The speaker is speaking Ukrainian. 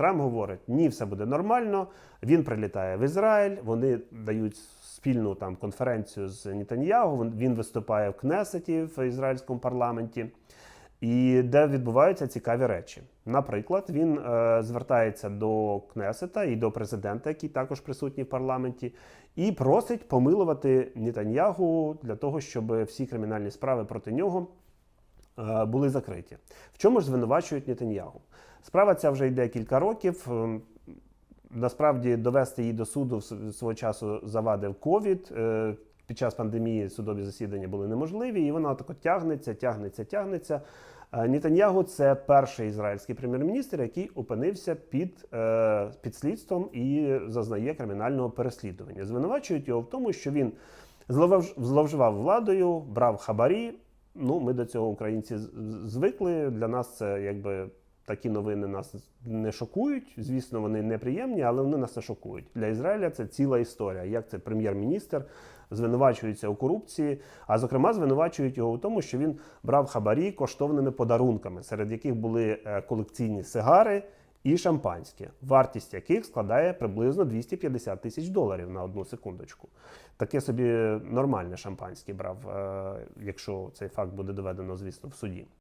Трамп говорить: ні, все буде нормально. Він прилітає в Ізраїль. Вони дають спільну там конференцію з Нетаньягу. Він- виступає в Кнесеті в ізраїльському парламенті. І де відбуваються цікаві речі. Наприклад, він е, звертається до Кнесета і до президента, який також присутній в парламенті, і просить помилувати Нетаньягу для того, щоб всі кримінальні справи проти нього були закриті. В чому ж звинувачують Нетаньягу? Справа ця вже йде кілька років. Ем, Насправді довести її до суду свого часу завадив ковід. Е, Під час пандемії судові засідання були неможливі, і вона так тягнеться, тягнеться, тягнеться. Е, Нетаньягу це перший ізраїльський прем'єр-міністр, який опинився під, е, під слідством і зазнає кримінального переслідування. Звинувачують його в тому, що він зловж- зловживав владою, брав хабарі. Ну, ми до цього українці звикли. Для нас це якби такі новини нас не шокують. Звісно, вони неприємні, але вони нас не шокують. Для Ізраїля це ціла історія. Як це прем'єр-міністр звинувачується у корупції, а зокрема звинувачують його у тому, що він брав хабарі коштовними подарунками, серед яких були е, колекційні сигари. І шампанське, вартість яких складає приблизно 250 тисяч доларів на одну секундочку. Таке собі нормальне шампанське брав, е, якщо цей факт буде доведено, звісно, в суді.